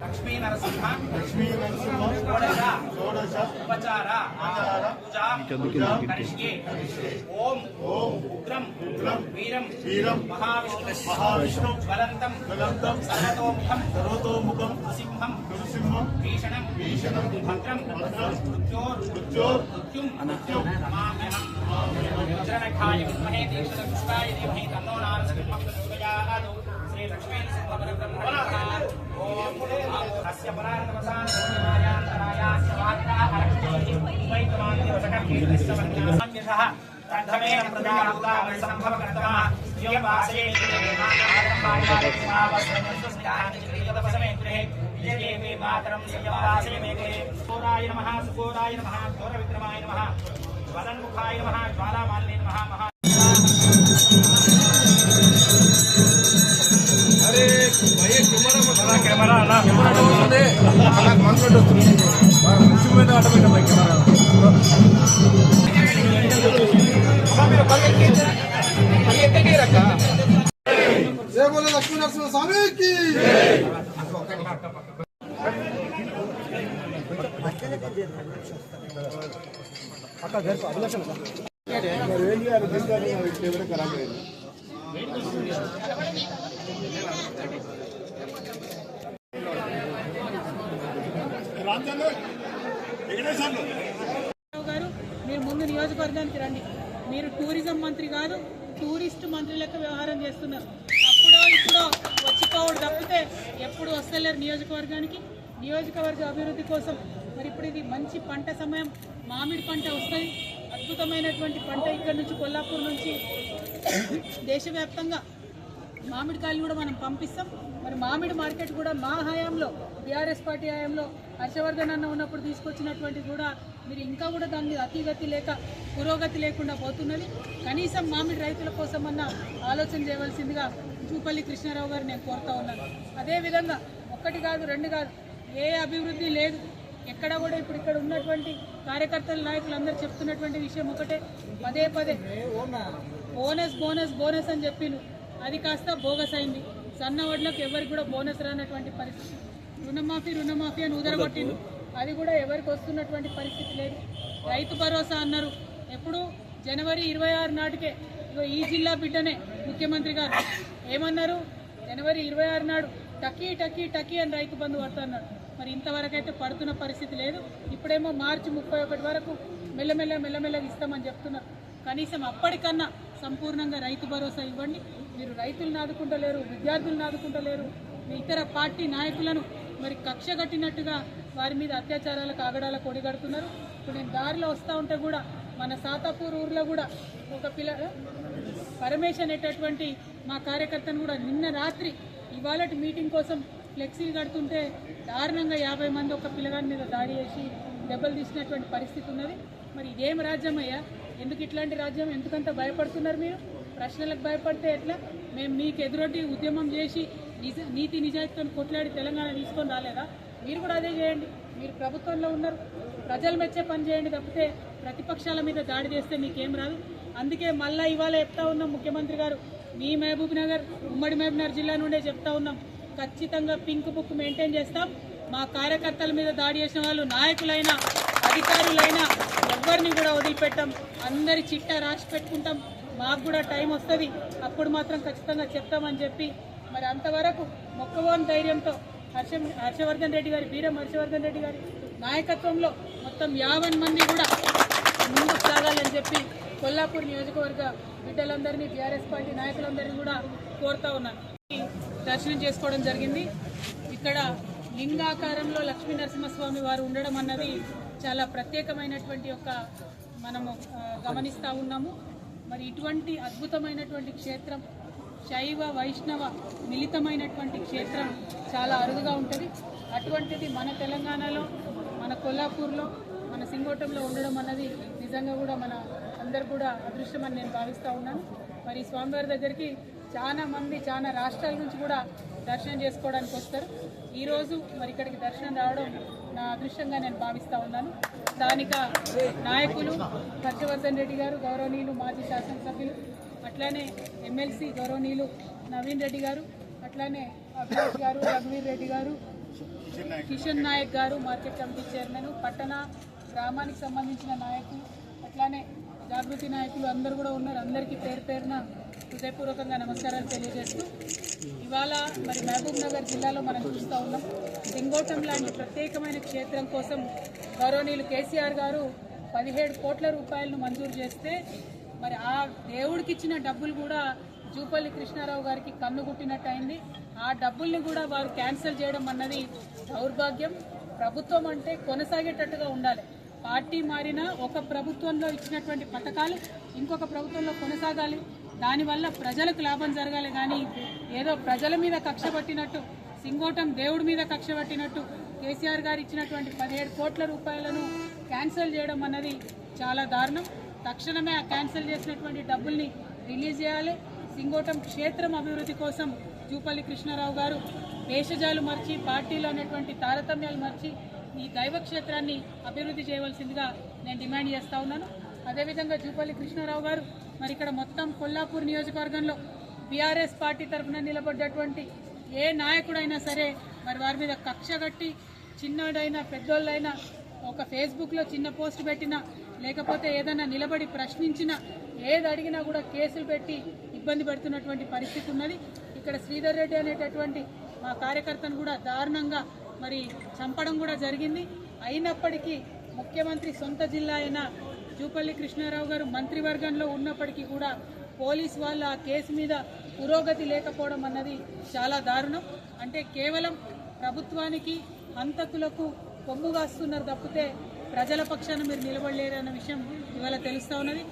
लक्ष्मीनरसिंह षोडश उपचार पूजा करिष्ये ओम उग्रम वीरम वीरम महाविष्णु महाविष्णु ज्वलंतम ज्वलंतम सर्वतोमुखम सर्वतोमुखम नृसिंहम नृसिंहम भीषणम भीषणम भद्रम भद्रम मृत्योर् मृत्योर् मृत्युम अनहम नमाम्यहम जनखाय विद्महे दीक्षतपुष्पाय धीमहि तन्नो नारसिंहं प्रचोदयात् श्री लक्ष्मीं सिंहपरब्रह्मणाः ॐ अस्य परान्तमसान्तरायान्तरायास्य वार्ता अरक्षेः उपैतमान् दिवसकर्मीर्निश्च मन्यासम्यशः तद्धमेन प्रजाभूतावसम्भवकर्तमः यं वासये तपसमेन्द्रे विजयदेवे मातरं सयवासयमेकले घोराय नमः सुघोराय नमः घोरविक्रमाय नमः వదన్ముఖాయ నమ జ్వాలామాలిని నమ మహా కెమెరా అలా కెమెరా కెమెరా లక్ష్మీ నరసింహ స్వామికి ఒక్కటి గారు మీరు ముందు నియోజకవర్గానికి రండి. మీరు టూరిజం మంత్రి కాదు టూరిస్ట్ మంత్రి లెక్క వ్యవహారం చేస్తున్నారు. అప్పుడో ఇప్పుడో వచ్చిపోవడం తప్పితే ఎప్పుడు వస్తలేరు నియోజకవర్గానికి. నియోజకవర్గ అభివృద్ధి కోసం మరి ఇప్పుడు ఇది మంచి పంట సమయం. మామిడి పంట వస్తుంది అద్భుతమైనటువంటి పంట ఇక్కడ నుంచి కొల్లాపూర్ నుంచి. దేశవ్యాప్తంగా మామిడికాయలు కూడా మనం పంపిస్తాం. మరి మామిడి మార్కెట్ కూడా మా హయాంలో బీఆర్ఎస్ పార్టీ హయాంలో హర్షవర్ధన్ అన్న ఉన్నప్పుడు తీసుకొచ్చినటువంటి కూడా మీరు ఇంకా కూడా దాని మీద అతిగతి లేక పురోగతి లేకుండా పోతున్నది. కనీసం మామిడి రైతుల కోసం అన్న ఆలోచన చేయవలసిందిగా చూపల్లి కృష్ణారావు గారు నేను కోరుతా ఉన్నాను. అదేవిధంగా ఒక్కటి కాదు రెండు కాదు ఏ అభివృద్ధి లేదు. ఎక్కడ కూడా ఇప్పుడు ఇక్కడ ఉన్నటువంటి కార్యకర్తల నాయకులు అందరూ చెప్తున్నటువంటి విషయం ఒకటే. పదే పదే. బోనస్ బోనస్ బోనస్ అని చెప్పిండు అది కాస్త బోగస్ అయింది. సన్న వడ్లకు ఎవరికి కూడా బోనస్ రానటువంటి పరిస్థితి. రుణమాఫీ రుణమాఫీ అని ఉదరగొట్టిండు అది కూడా ఎవరికి వస్తున్నటువంటి పరిస్థితి లేదు. రైతు భరోసా అన్నారు. ఎప్పుడు? జనవరి ఇరవై ఆరు నాటికే. ఇగో ఈ జిల్లా బిడ్డనే ముఖ్యమంత్రి గారు. ఏమన్నారు? జనవరి ఇరవై ఆరు నాడు టకీ టకీ టకీ అని రైతు బంధు పడుతున్నాడు మరి ఇంతవరకు అయితే పడుతున్న పరిస్థితి లేదు. ఇప్పుడేమో మార్చి ముప్పై ఒకటి వరకు మెల్లమెల్ల మెల్లమెల్లగా ఇస్తామని చెప్తున్నారు. కనీసం అప్పటికన్నా సంపూర్ణంగా రైతు భరోసా ఇవ్వండి. మీరు రైతులను ఆదుకుంటలేరు విద్యార్థులను ఆదుకుంటలేరు మీ ఇతర పార్టీ నాయకులను మరి కక్ష కట్టినట్టుగా వారి మీద అత్యాచారాలకు ఆగడాలకు ఒడిగడుతున్నారు. ఇప్పుడు నేను దారిలో వస్తూ ఉంటే కూడా మన సాతాపూర్ ఊర్లో కూడా ఒక పిల్ల పరమేశ్ అనేటటువంటి మా కార్యకర్తను కూడా నిన్న రాత్రి ఇవాళ మీటింగ్ కోసం ఫ్లెక్సీలు కడుతుంటే దారుణంగా యాభై మంది ఒక పిల్లగాని మీద దాడి చేసి దెబ్బలు తీసినటువంటి పరిస్థితి ఉన్నది. మరి ఇదేం రాజ్యమయ్యా? ఎందుకు ఇట్లాంటి రాజ్యం? ఎందుకంత భయపడుతున్నారు మీరు? ప్రశ్నలకు భయపడితే ఎట్లా? మేము మీకు ఎదురొడ్డి ఉద్యమం చేసి నిజ నీతి నిజాయితీతో కొట్లాడి తెలంగాణ తీసుకొని రాలేదా? మీరు కూడా అదే చేయండి. మీరు ప్రభుత్వంలో ఉన్నారు. ప్రజలు మెచ్చే పని చేయండి తప్పితే ప్రతిపక్షాల మీద దాడి చేస్తే మీకేం రాదు. అందుకే మళ్ళీ ఇవాళ చెప్తా ఉన్నాం ముఖ్యమంత్రి గారు. మీ మహబూబ్ నగర్ ఉమ్మడి మహబూబ్ నగర్ జిల్లా నుండే చెప్తా ఉన్నాం. ఖచ్చితంగా పింక్ బుక్ మెయింటైన్ చేస్తాం. మా కార్యకర్తల మీద దాడి చేసిన వాళ్ళు నాయకులైనా అధికారులైనా ఎవరిని కూడా వదిలిపెట్టాం. అందరి చిట్టా రాసి పెట్టుకుంటాం. మాకు కూడా టైం వస్తుంది. అప్పుడు మాత్రం ఖచ్చితంగా చెప్తామని చెప్పి మరి అంతవరకు మొక్కవోని ధైర్యంతో హర్ష హర్షవర్ధన్ రెడ్డి గారి వీరం హర్షవర్ధన్ రెడ్డి గారి నాయకత్వంలో మొత్తం యాభై మంది కూడా ముందుకు సాగాలని చెప్పి కొల్లాపూర్ నియోజకవర్గ బిడ్డలందరినీ బీఆర్ఎస్ పార్టీ నాయకులందరినీ కూడా కోరుతా ఉన్నాను. దర్శనం చేసుకోవడం జరిగింది. ఇక్కడ లింగాకారంలో లక్ష్మీ నరసింహస్వామి వారు ఉండడం అన్నది చాలా ప్రత్యేకమైనటువంటి ఒక మనము గమనిస్తూ ఉన్నాము. మరి ఇటువంటి అద్భుతమైనటువంటి క్షేత్రం శైవ వైష్ణవ మిళితమైనటువంటి క్షేత్రం చాలా అరుదుగా ఉంటుంది. అటువంటిది మన తెలంగాణలో మన కొల్లాపూర్లో మన సింగోటంలో ఉండడం అన్నది నిజంగా కూడా మన అందరు కూడా అదృష్టమని నేను భావిస్తూ ఉన్నాను. మరి స్వామివారి దగ్గరికి చాలా మంది చాలా రాష్ట్రాల నుంచి కూడా దర్శనం చేసుకోవడానికి వస్తారు. ఈరోజు మరి ఇక్కడికి దర్శనం రావడం నా అదృష్టంగా నేను భావిస్తూ ఉన్నాను. స్థానిక నాయకులు హర్షవర్ధన్ రెడ్డి గారు గౌరవనీయులు మాజీ శాసనసభ్యులు అట్లానే ఎమ్మెల్సీ గౌరవనీయులు నవీన్ రెడ్డి గారు అట్లానే అభిలాష్ గారు రఘువీర్ రెడ్డి గారు కిషన్ నాయక్ గారు మార్కెట్ కమిటీ చైర్మన్ పట్టణ గ్రామానికి సంబంధించిన నాయకులు అట్లానే జాగృతి నాయకులు అందరూ కూడా ఉన్నారు. అందరికీ పేరు పేరున హృదయపూర్వకంగా నమస్కారాలు తెలియజేస్తూ ఇవాళ మరి మహబూబ్ నగర్ జిల్లాలో మనం చూస్తూ ఉన్నాం. సింగోటం లాంటి ప్రత్యేకమైన క్షేత్రం కోసం గౌరవనీయులు కేసీఆర్ గారు పదిహేడు కోట్ల రూపాయలను మంజూరు చేస్తే మరి ఆ దేవుడికి ఇచ్చిన డబ్బులు కూడా జూపల్లి కృష్ణారావు గారికి కన్ను గుట్టినట్టు అయింది ఆ డబ్బుల్ని కూడా వారు క్యాన్సిల్ చేయడం అన్నది దౌర్భాగ్యం. ప్రభుత్వం అంటే కొనసాగేటట్టుగా ఉండాలి. పార్టీ మారినా ఒక ప్రభుత్వంలో ఇచ్చినటువంటి పథకాలు ఇంకొక ప్రభుత్వంలో కొనసాగాలి. దానివల్ల ప్రజలకు లాభం జరగాలి కానీ ఏదో ప్రజల మీద కక్ష పట్టినట్టు సింగోటం దేవుడి మీద కక్ష పట్టినట్టు కేసీఆర్ గారు ఇచ్చినటువంటి పదిహేడు కోట్ల రూపాయలను క్యాన్సిల్ చేయడం అన్నది చాలా దారుణం. తక్షణమే ఆ క్యాన్సిల్ చేసినటువంటి డబ్బుల్ని రిలీజ్ చేయాలి. సింగోటం క్షేత్రం అభివృద్ధి కోసం జూపల్లి కృష్ణారావు గారు వేషజాలు మర్చి పార్టీలో ఉన్నటువంటి తారతమ్యాలు మర్చి ఈ దైవక్షేత్రాన్ని అభివృద్ధి చేయవలసిందిగా నేను డిమాండ్ చేస్తా ఉన్నాను. అదేవిధంగా జూపల్లి కృష్ణారావు గారు మరి ఇక్కడ మొత్తం కొల్లాపూర్ నియోజకవర్గంలో బీఆర్ఎస్ పార్టీ తరఫున నిలబడ్డటువంటి ఏ నాయకుడైనా సరే మరి వారి మీద కక్ష కట్టి చిన్నోడైనా పెద్దోళ్ళైనా ఒక ఫేస్బుక్లో చిన్న పోస్ట్ పెట్టినా లేకపోతే ఏదైనా నిలబడి ప్రశ్నించినా ఏది అడిగినా కూడా కేసులు పెట్టి ఇబ్బంది పెడుతున్నటువంటి పరిస్థితి ఉన్నది. ఇక్కడ శ్రీధర్ రెడ్డి అనేటటువంటి మా కార్యకర్తను కూడా దారుణంగా మరి చంపడం కూడా జరిగింది. అయినప్పటికీ ముఖ్యమంత్రి సొంత జిల్లా అయిన జూపల్లి కృష్ణారావు గారు మంత్రివర్గంలో ఉన్నప్పటికీ కూడా పోలీస్ వాళ్ళు ఆ కేసు మీద పురోగతి లేకపోవడం అన్నది చాలా దారుణం. అంటే కేవలం ప్రభుత్వానికి హంతకులకు కొమ్ము కాస్తున్నారు తప్పితే ప్రజల పక్షాన మీరు నిలబడలేరన్న విషయం ఇవాళ తెలుస్తూ ఉన్నది.